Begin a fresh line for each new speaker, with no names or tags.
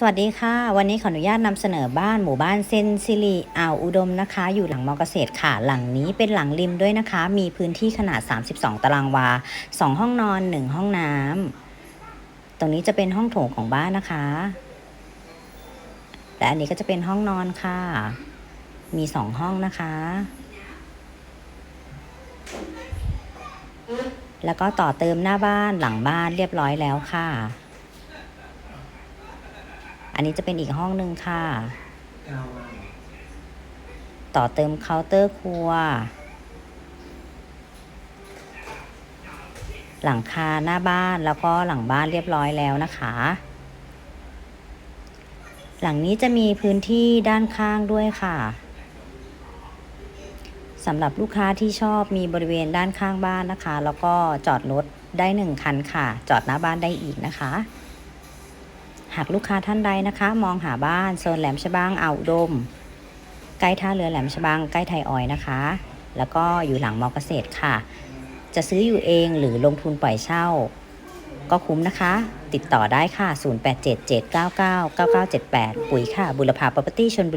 สวัสดีค่ะ วันนี้ขออนุญาตนำเสนอบ้านหมู่บ้านเซนซิลีอ่าวอุดมนะคะ อยู่หลังมอเกษตรค่ะ หลังนี้เป็นหลังริมด้วยนะคะ มีพื้นที่ขนาด 32 ตารางวา 2 ห้องนอน 1 ห้องน้ำตรงนี้จะเป็นห้องโถงของบ้านนะคะ และอันนี้ก็จะเป็นห้องนอนค่ะ มี 2 ห้องนะคะ แล้วก็ต่อเติมหน้าบ้านหลังบ้านเรียบร้อยแล้วค่ะ อันนี้จะเป็นอีกห้องหนึ่งค่ะ ต่อเติมเคาน์เตอร์ครัว หลังคาหน้าบ้านแล้วก็หลังบ้านเรียบร้อยแล้วนะคะ หลังนี้จะมีพื้นที่ด้านข้างด้วยค่ะสำหรับลูกค้าที่ชอบมีบริเวณด้านข้างบ้านนะคะ แล้วก็จอดรถได้หนึ่งคันค่ะ จอดหน้าบ้านได้อีกนะคะ หากลูกค้าท่านใดนะคะ มองหาบ้านโซนแหลมฉบังอ่าวดม ใกล้ท่าเรือแหลมฉบังใกล้ไทยออยนะคะ แล้วก็อยู่หลังมอเกษตรค่ะ จะซื้ออยู่เองหรือลงทุนปล่อยเช่า ก็คุ้มนะคะ ติดต่อได้ค่ะ 0877999978 ปุ๋ยค่ะ บุรพา property ชนบุรี